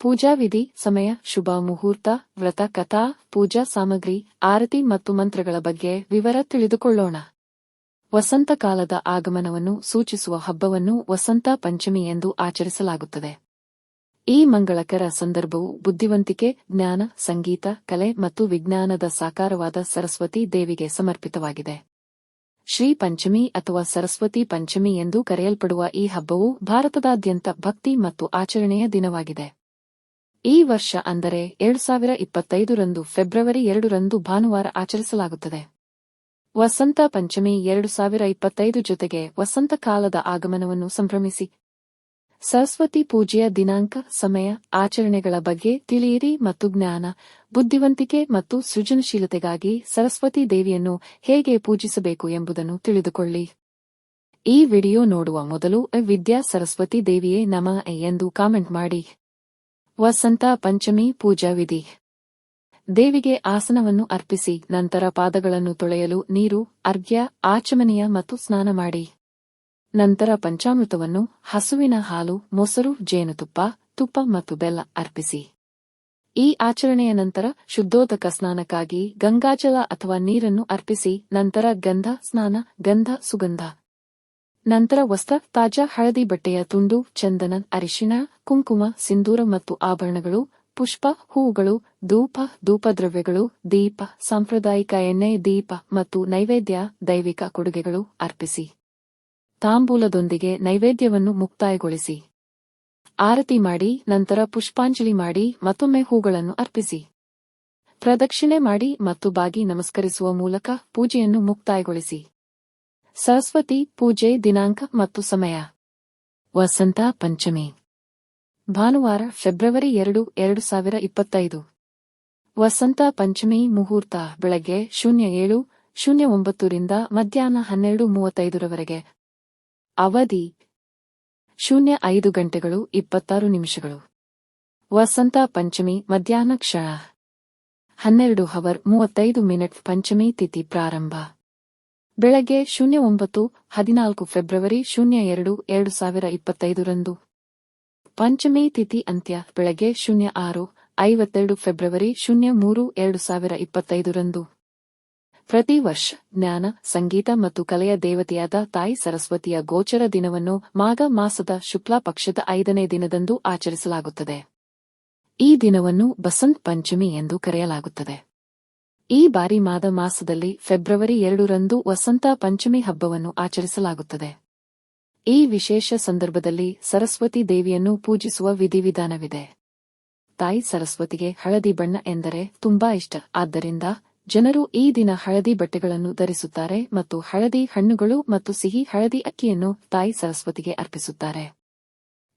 ಪೂಜಾ ವಿಧಿ, ಸಮಯ, ಶುಭ ಮುಹೂರ್ತ, ವ್ರತ, ಕಥಾ, ಪೂಜಾ ಸಾಮಗ್ರಿ, ಆರತಿ ಮತ್ತು ಮಂತ್ರಗಳ ಬಗ್ಗೆ ವಿವರ ತಿಳಿದುಕೊಳ್ಳೋಣ. ವಸಂತ ಕಾಲದ ಆಗಮನವನ್ನು ಸೂಚಿಸುವ ಹಬ್ಬವನ್ನು ವಸಂತ ಪಂಚಮಿ ಎಂದು ಆಚರಿಸಲಾಗುತ್ತದೆ. ಈ ಮಂಗಳಕರ ಸಂದರ್ಭವು ಬುದ್ಧಿವಂತಿಕೆ, ಜ್ಞಾನ, ಸಂಗೀತ, ಕಲೆ ಮತ್ತು ವಿಜ್ಞಾನದ ಸಾಕಾರವಾದ ಸರಸ್ವತಿ ದೇವಿಗೆ ಸಮರ್ಪಿತವಾಗಿದೆ. ಶ್ರೀ ಪಂಚಮಿ ಅಥವಾ ಸರಸ್ವತಿ ಪಂಚಮಿ ಎಂದು ಕರೆಯಲ್ಪಡುವ ಈ ಹಬ್ಬವು ಭಾರತದಾದ್ಯಂತ ಭಕ್ತಿ ಮತ್ತು ಆಚರಣೆಯ ದಿನವಾಗಿದೆ. ಈ ವರ್ಷ ಅಂದರೆ ಎರಡು ಸಾವಿರ ಇಪ್ಪತ್ತೈದರಂದು ಫೆಬ್ರವರಿ ಎರಡರಂದು ಭಾನುವಾರ ಆಚರಿಸಲಾಗುತ್ತದೆ. ವಸಂತ ಪಂಚಮಿ ಎರಡು ಸಾವಿರ ಇಪ್ಪತ್ತೈದು ಜೊತೆಗೆ ವಸಂತ ಕಾಲದ ಆಗಮನವನ್ನು ಸಂಭ್ರಮಿಸಿ. ಸರಸ್ವತಿ ಪೂಜೆಯ ದಿನಾಂಕ, ಸಮಯ, ಆಚರಣೆಗಳ ಬಗ್ಗೆ ತಿಳಿಯಿರಿ ಮತ್ತು ಜ್ಞಾನ, ಬುದ್ಧಿವಂತಿಕೆ ಮತ್ತು ಸೃಜನಶೀಲತೆಗಾಗಿ ಸರಸ್ವತಿ ದೇವಿಯನ್ನು ಹೇಗೆ ಪೂಜಿಸಬೇಕು ಎಂಬುದನ್ನು ತಿಳಿದುಕೊಳ್ಳಿ. ಈ ವಿಡಿಯೋ ನೋಡುವ ಮೊದಲು ವಿದ್ಯಾ ಸರಸ್ವತಿ ದೇವಿಯೇ ನಮ ಎಂದು ಕಾಮೆಂಟ್ ಮಾಡಿ. ವಸಂತ ಪಂಚಮಿ ಪೂಜಾ ವಿಧಿ. ದೇವಿಗೆ ಆಸನವನ್ನು ಅರ್ಪಿಸಿ, ನಂತರ ಪಾದಗಳನ್ನು ತೊಳೆಯಲು ನೀರು, ಅರ್ಘ್ಯ, ಆಚಮನೀಯ ಮತ್ತು ಸ್ನಾನ ಮಾಡಿ. ನಂತರ ಪಂಚಾಮೃತವನ್ನು, ಹಸುವಿನ ಹಾಲು, ಮೊಸರು, ಜೇನುತುಪ್ಪ, ತುಪ್ಪ ಮತ್ತು ಬೆಲ್ಲ ಅರ್ಪಿಸಿ. ಈ ಆಚರಣೆಯ ನಂತರ ಶುದ್ಧೋದಕ ಸ್ನಾನಕ್ಕಾಗಿ ಗಂಗಾಜಲ ಅಥವಾ ನೀರನ್ನು ಅರ್ಪಿಸಿ, ನಂತರ ಗಂಧ, ಸ್ನಾನ, ಗಂಧ, ಸುಗಂಧ. ನಂತರ ವಸ್ತ್ರ, ತಾಜಾ ಹಳದಿ ಬಟ್ಟೆಯ ತುಂಡು, ಚಂದನ, ಅರಿಶಿಣ, ಕುಂಕುಮ, ಸಿಂಧೂರ ಮತ್ತು ಆಭರಣಗಳು, ಪುಷ್ಪ, ಹೂವುಗಳು, ಧೂಪ, ಧೂಪದ್ರವ್ಯಗಳು, ದೀಪ, ಸಾಂಪ್ರದಾಯಿಕ ಎಣ್ಣೆ, ದೀಪ ಮತ್ತು ನೈವೇದ್ಯ, ದೈವಿಕ ಕೊಡುಗೆಗಳು ಅರ್ಪಿಸಿ. ತಾಂಬೂಲದೊಂದಿಗೆ ನೈವೇದ್ಯವನ್ನು ಮುಕ್ತಾಯಗೊಳಿಸಿ. ಆರತಿ ಮಾಡಿ, ನಂತರ ಪುಷ್ಪಾಂಜಲಿ ಮಾಡಿ, ಮತ್ತೊಮ್ಮೆ ಹೂಗಳನ್ನು ಅರ್ಪಿಸಿ. ಪ್ರದಕ್ಷಿಣೆ ಮಾಡಿ ಮತ್ತು ಬಾಗಿ ನಮಸ್ಕರಿಸುವ ಮೂಲಕ ಪೂಜೆಯನ್ನು ಮುಕ್ತಾಯಗೊಳಿಸಿ. ಸರಸ್ವತಿ ಪೂಜೆ ದಿನಾಂಕ ಮತ್ತು ಸಮಯ. ವಸಂತ ಪಂಚಮಿ. ಭಾನುವಾರ ಫೆಬ್ರವರಿ ಎರಡು ಎರಡು ಸಾವಿರ ಇಪ್ಪತ್ತೈದು. ವಸಂತ ಪಂಚಮಿ ಮುಹೂರ್ತ ಬೆಳಗ್ಗೆ ಶೂನ್ಯ ಏಳು, ಶೂನ್ಯ ಒಂಬತ್ತರಿಂದ ಮಧ್ಯಾಹ್ನ ಹನ್ನೆರಡು ಮೂವತ್ತೈದರವರೆಗೆ ಅವಧಿ ಶೂನ್ಯ ಐದು ಗಂಟೆಗಳು ಇಪ್ಪತ್ತಾರು ನಿಮಿಷಗಳು. ವಸಂತ ಪಂಚಮಿ ಮಧ್ಯಾಹ್ನ ಕ್ಷಣ. ಹನ್ನೆರಡು ಹವರ್ ಮೂವತ್ತೈದು ಮಿನಿಟ್ ಪಂಚಮಿ ತಿಥಿ ಪ್ರಾರಂಭ. ಬೆಳಗ್ಗೆ ಶೂನ್ಯ ಒಂಬತ್ತು, ಹದಿನಾಲ್ಕು ಫೆಬ್ರವರಿ ಶೂನ್ಯ ಎರಡು ಎರಡು ಸಾವಿರ ಇಪ್ಪತ್ತೈದರಂದು. ಪಂಚಮಿ ತಿಥಿ ಅಂತ್ಯ, ಬೆಳಗ್ಗೆ ಶೂನ್ಯ ಆರು, ಐವತ್ತೆರಡು ಫೆಬ್ರವರಿ ಶೂನ್ಯ ಮೂರು, ಎರಡು ಸಾವಿರ ಇಪ್ಪತ್ತೈದರಂದು. ಪ್ರತಿ ವರ್ಷ ಜ್ಞಾನ, ಸಂಗೀತ ಮತ್ತು ಕಲೆಯ ದೇವತೆಯಾದ ತಾಯಿ ಸರಸ್ವತಿಯ ಗೋಚರ ದಿನವನ್ನು ಮಾಘ ಮಾಸದ ಶುಕ್ಲಾ ಪಕ್ಷದ ಐದನೇ ದಿನದಂದು ಆಚರಿಸಲಾಗುತ್ತದೆ. ಈ ದಿನವನ್ನು ಬಸಂತ್ ಪಂಚಮಿ ಎಂದು ಕರೆಯಲಾಗುತ್ತದೆ. ಈ ಬಾರಿ ಮಾದ ಮಾಸದಲ್ಲಿ ಫೆಬ್ರವರಿ ಎರಡರಂದು ವಸಂತ ಪಂಚಮಿ ಹಬ್ಬವನ್ನು ಆಚರಿಸಲಾಗುತ್ತದೆ. ಈ ವಿಶೇಷ ಸಂದರ್ಭದಲ್ಲಿ ಸರಸ್ವತಿ ದೇವಿಯನ್ನು ಪೂಜಿಸುವ ವಿಧಿವಿಧಾನವಿದೆ. ತಾಯಿ ಸರಸ್ವತಿಗೆ ಹಳದಿ ಬಣ್ಣ ಎಂದರೆ ತುಂಬಾ ಇಷ್ಟ. ಆದ್ದರಿಂದ ಜನರು ಈ ದಿನ ಹಳದಿ ಬಟ್ಟೆಗಳನ್ನು ಧರಿಸುತ್ತಾರೆ ಮತ್ತು ಹಳದಿ ಹಣ್ಣುಗಳು ಮತ್ತು ಸಿಹಿ ಹಳದಿ ಅಕ್ಕಿಯನ್ನು ತಾಯಿ ಸರಸ್ವತಿಗೆ ಅರ್ಪಿಸುತ್ತಾರೆ.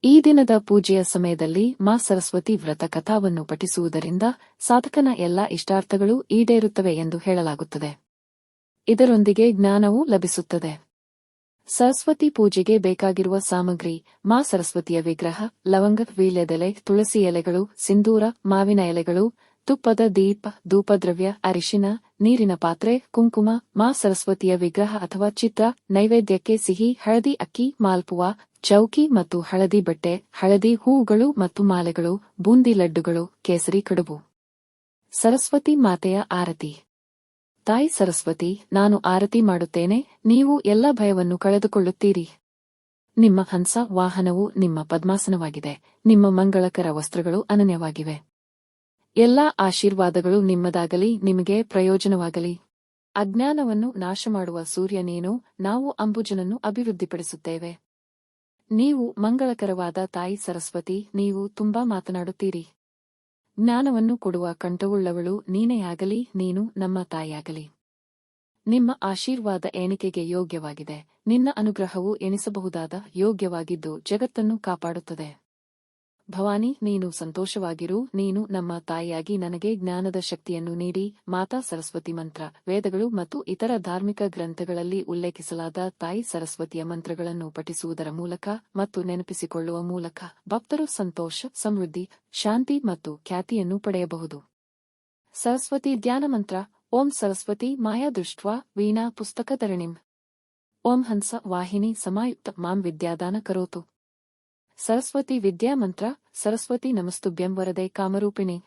ಈ ದಿನದ ಪೂಜೆಯ ಸಮಯದಲ್ಲಿ ಮಾ ಸರಸ್ವತಿ ವ್ರತ ಕಥಾವನ್ನು ಪಠಿಸುವುದರಿಂದ ಸಾಧಕನ ಎಲ್ಲಾ ಇಷ್ಟಾರ್ಥಗಳು ಈಡೇರುತ್ತವೆ ಎಂದು ಹೇಳಲಾಗುತ್ತದೆ. ಇದರೊಂದಿಗೆ ಜ್ಞಾನವೂ ಲಭಿಸುತ್ತದೆ. ಸರಸ್ವತಿ ಪೂಜೆಗೆ ಬೇಕಾಗಿರುವ ಸಾಮಗ್ರಿ, ಮಾ ಸರಸ್ವತಿಯ ವಿಗ್ರಹ, ಲವಂಗ, ವೀಳ್ಯದೆಲೆ, ತುಳಸಿ ಎಲೆಗಳು, ಸಿಂಧೂರ, ಮಾವಿನ ಎಲೆಗಳು ತುಪ್ಪದ ದೀಪ, ಧೂಪದ್ರವ್ಯ, ಅರಿಶಿನ, ನೀರಿನ ಪಾತ್ರೆ, ಕುಂಕುಮ, ಮಾ ಸರಸ್ವತಿಯ ವಿಗ್ರಹ ಅಥವಾ ಚಿತ್ರ, ನೈವೇದ್ಯಕ್ಕೆ ಸಿಹಿ, ಹಳದಿ ಅಕ್ಕಿ, ಮಾಲ್ಪುವ, ಚೌಕಿ ಮತ್ತು ಹಳದಿ ಬಟ್ಟೆ, ಹಳದಿ ಹೂವುಗಳು ಮತ್ತು ಮಾಲೆಗಳು, ಬೂಂದಿ ಲಡ್ಡುಗಳು, ಕೇಸರಿ ಕಡುಬು. ಸರಸ್ವತಿ ಮಾತೆಯ ಆರತಿ. ತಾಯಿ ಸರಸ್ವತಿ, ನಾನು ಆರತಿ ಮಾಡುತ್ತೇನೆ, ನೀವು ಎಲ್ಲ ಭಯವನ್ನು ಕಳೆದುಕೊಳ್ಳುತ್ತೀರಿ. ನಿಮ್ಮ ಹಂಸ ವಾಹನವು ನಿಮ್ಮ ಪದ್ಮಾಸನವಾಗಿದೆ, ನಿಮ್ಮ ಮಂಗಳಕರ ವಸ್ತ್ರಗಳು ಅನನ್ಯವಾಗಿವೆ. ಎಲ್ಲಾ ಆಶೀರ್ವಾದಗಳು ನಿಮ್ಮದಾಗಲಿ, ನಿಮಗೆ ಪ್ರಯೋಜನವಾಗಲಿ. ಅಜ್ಞಾನವನ್ನು ನಾಶ ಮಾಡುವ ಸೂರ್ಯ ನೀನು ನಾವು ಅಂಬುಜನನ್ನು ಅಭಿವೃದ್ಧಿಪಡಿಸುತ್ತೇವೆ. ನೀವು ಮಂಗಳಕರವಾದ ತಾಯಿ ಸರಸ್ವತಿ, ನೀವು ತುಂಬಾ ಮಾತನಾಡುತ್ತೀರಿ. ಜ್ಞಾನವನ್ನು ಕೊಡುವ ಕಂಠವುಳ್ಳವಳು ನೀನೇ ಆಗಲಿ, ನೀನು ನಮ್ಮ ತಾಯಿಯಾಗಲಿ. ನಿಮ್ಮ ಆಶೀರ್ವಾದ ಎಣಿಕೆಗೆ ಯೋಗ್ಯವಾಗಿದೆ. ನಿನ್ನ ಅನುಗ್ರಹವು ಎಣಿಸಬಹುದಾದ ಯೋಗ್ಯವಾಗಿದ್ದು ಜಗತ್ತನ್ನು ಕಾಪಾಡುತ್ತದೆ. ಭವಾನಿ, ನೀನು ಸಂತೋಷವಾಗಿರು, ನೀನು ನಮ್ಮ ತಾಯಿಯಾಗಿ ನನಗೆ ಜ್ಞಾನದ ಶಕ್ತಿಯನ್ನು ನೀಡಿ, ಮಾತಾ ಸರಸ್ವತಿ ಮಂತ್ರ, ವೇದಗಳು ಮತ್ತು ಇತರ ಧಾರ್ಮಿಕ ಗ್ರಂಥಗಳಲ್ಲಿ ಉಲ್ಲೇಖಿಸಲಾದ ತಾಯಿ ಸರಸ್ವತಿಯ ಮಂತ್ರಗಳನ್ನು ಪಠಿಸುವುದರ ಮೂಲಕ ಮತ್ತು ನೆನಪಿಸಿಕೊಳ್ಳುವ ಮೂಲಕ ಭಕ್ತರು ಸಂತೋಷ, ಸಮೃದ್ಧಿ, ಶಾಂತಿ ಮತ್ತು ಖ್ಯಾತಿಯನ್ನು ಪಡೆಯಬಹುದು. ಸರಸ್ವತಿ ಧ್ಯಾನ ಮಂತ್ರ, ಓಂ ಸರಸ್ವತಿ ಮಾಯಾ ದೃಷ್ಟ್ವಾ ವೀಣಾ ಪುಸ್ತಕಧರಣಿಂ ಓಂ ಹಂಸ ವಾಹಿನಿ ಸಮಾಯುಕ್ತ ಮಾಂ ವಿದ್ಯಾದಾನ ಕರೋತು. ಸರಸ್ವತಿ ವಿದ್ಯಾಮಂತ್ರ ಸರಸ್ವತಿ ನಮಸ್ತುಭ್ಯಂ ವರದೆ ಕಾಮರೂಪಿಣಿ.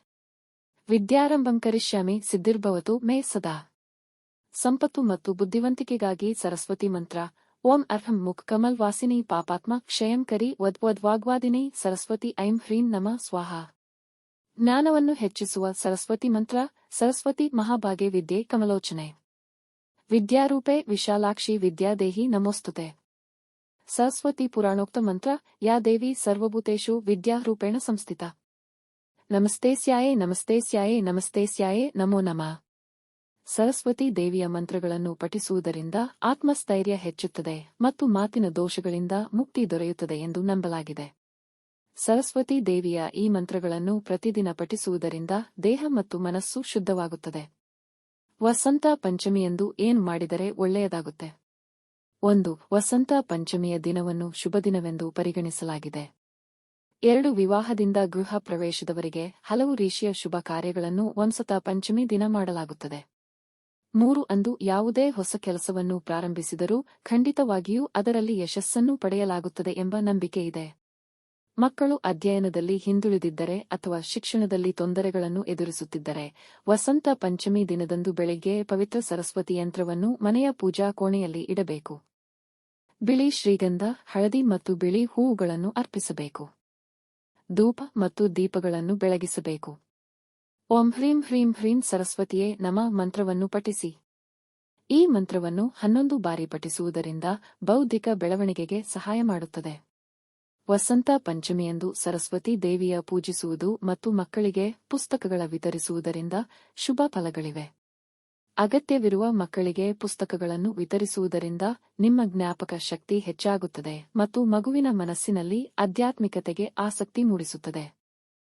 ವಿದ್ಯಾರಂಭಂ ಕರಿಷ್ಯಾಮಿ ಸಿದ್ಧಿರ್ಭವತು ಮೇ ಸದಾ. ಸಂಪತ್ತು ಮತ್ತು ಬುದ್ಧಿವಂತಿಕೆಗಾಗಿ ಸರಸ್ವತಿ ಮಂತ್ರ, ಓಂ ಅರ್ಹಂ ಮುಖ್ ಕಮಲ್ ವಾಸಿನಿ ಪಾಪಾತ್ಮ ಕ್ಷಯಂ ಕರಿ ವದ್ವದ್ವಾಗ್ವಾದಿನಿ ಸರಸ್ವತಿ ಐಂ ಹ್ರೀಂ ನಮ ಸ್ವಾಹ. ಜ್ಞಾನವನ್ನು ಹೆಚ್ಚಿಸುವ ಸರಸ್ವತಿ ಮಂತ್ರ, ಸರಸ್ವತಿ ಮಹಾಭಾಗೆ ವಿದ್ಯೆ ಕಮಲೋಚನೆ. ವಿದ್ಯಾರೂಪೆ ವಿಶಾಲಾಕ್ಷಿ ವಿದ್ಯಾದೇಹಿ ನಮೋಸ್ತುತೆ. ಸರಸ್ವತಿ ಪುರಾಣೋಕ್ತ ಮಂತ್ರ, ಯಾ ದೇವಿ ಸರ್ವಭೂತೇಶು ವಿದ್ಯಾರೂಪೇಣ ಸಂಸ್ಥಿತ. ನಮಸ್ತೆ ಸ್ಯಾಯೇ ನಮಸ್ತೆ ಸ್ಯಾಯೇ ನಮಸ್ತೆ ಸ್ಯಾಯೇ, ನಮೋ ನಮಃ. ಸರಸ್ವತಿ ದೇವಿಯ ಮಂತ್ರಗಳನ್ನು ಪಠಿಸುವುದರಿಂದ ಆತ್ಮಸ್ಥೈರ್ಯ ಹೆಚ್ಚುತ್ತದೆ ಮತ್ತು ಮಾತಿನ ದೋಷಗಳಿಂದ ಮುಕ್ತಿ ದೊರೆಯುತ್ತದೆ ಎಂದು ನಂಬಲಾಗಿದೆ. ಸರಸ್ವತಿ ದೇವಿಯ ಈ ಮಂತ್ರಗಳನ್ನು ಪ್ರತಿದಿನ ಪಠಿಸುವುದರಿಂದ ದೇಹ ಮತ್ತು ಮನಸ್ಸು ಶುದ್ಧವಾಗುತ್ತದೆ. ವಸಂತ ಪಂಚಮಿಯಂದು ಏನು ಮಾಡಿದರೆ ಒಳ್ಳೆಯದಾಗುತ್ತೆ? ಒಂದು ವಸಂತ ಪಂಚಮಿಯ ದಿನವನ್ನು ಶುಭದಿನವೆಂದು ಪರಿಗಣಿಸಲಾಗಿದೆ. ಎರಡು ವಿವಾಹದಿಂದ ಗೃಹ ಪ್ರವೇಶದವರೆಗೆ ಹಲವು ರೀತಿಯ ಶುಭ ಕಾರ್ಯಗಳನ್ನು ವಂಸತ ಪಂಚಮಿ ದಿನ ಮಾಡಲಾಗುತ್ತದೆ. ಮೂರು ಅಂದು ಯಾವುದೇ ಹೊಸ ಕೆಲಸವನ್ನು ಪ್ರಾರಂಭಿಸಿದರೂ ಖಂಡಿತವಾಗಿಯೂ ಅದರಲ್ಲಿ ಯಶಸ್ಸನ್ನು ಪಡೆಯಲಾಗುತ್ತದೆ ಎಂಬ ನಂಬಿಕೆ ಇದೆ. ಮಕ್ಕಳು ಅಧ್ಯಯನದಲ್ಲಿ ಹಿಂದುಳಿದಿದ್ದರೆ ಅಥವಾ ಶಿಕ್ಷಣದಲ್ಲಿ ತೊಂದರೆಗಳನ್ನು ಎದುರಿಸುತ್ತಿದ್ದರೆ ವಸಂತ ಪಂಚಮಿ ದಿನದಂದು ಬೆಳಿಗ್ಗೆ ಪವಿತ್ರ ಸರಸ್ವತಿ ಯಂತ್ರವನ್ನು ಮನೆಯ ಪೂಜಾ ಕೋಣೆಯಲ್ಲಿ ಇಡಬೇಕು. ಬಿಳಿ ಶ್ರೀಗಂಧ, ಹಳದಿ ಮತ್ತು ಬಿಳಿ ಹೂವುಗಳನ್ನು ಅರ್ಪಿಸಬೇಕು. ಧೂಪ ಮತ್ತು ದೀಪಗಳನ್ನು ಬೆಳಗಿಸಬೇಕು. ಓಂ ಹ್ರೀಂ ಹ್ರೀಂ ಹ್ರೀಂ ಸರಸ್ವತಿಯೇ ನಮ ಮಂತ್ರವನ್ನು ಪಠಿಸಿ. ಈ ಮಂತ್ರವನ್ನು ಹನ್ನೊಂದು ಬಾರಿ ಪಠಿಸುವುದರಿಂದ ಬೌದ್ಧಿಕ ಬೆಳವಣಿಗೆಗೆ ಸಹಾಯ ಮಾಡುತ್ತದೆ. ವಸಂತ ಪಂಚಮಿಯಂದು ಸರಸ್ವತಿ ದೇವಿಯ ಪೂಜಿಸುವುದು ಮತ್ತು ಮಕ್ಕಳಿಗೆ ಪುಸ್ತಕಗಳ ವಿತರಿಸುವುದರಿಂದ ಶುಭ ಫಲಗಳಿವೆ. ಅಗತ್ಯವಿರುವ ಮಕ್ಕಳಿಗೆ ಪುಸ್ತಕಗಳನ್ನು ವಿತರಿಸುವುದರಿಂದ ನಿಮ್ಮ ಜ್ಞಾಪಕ ಶಕ್ತಿ ಹೆಚ್ಚಾಗುತ್ತದೆ ಮತ್ತು ಮಗುವಿನ ಮನಸ್ಸಿನಲ್ಲಿ ಆಧ್ಯಾತ್ಮಿಕತೆಗೆ ಆಸಕ್ತಿ ಮೂಡಿಸುತ್ತದೆ.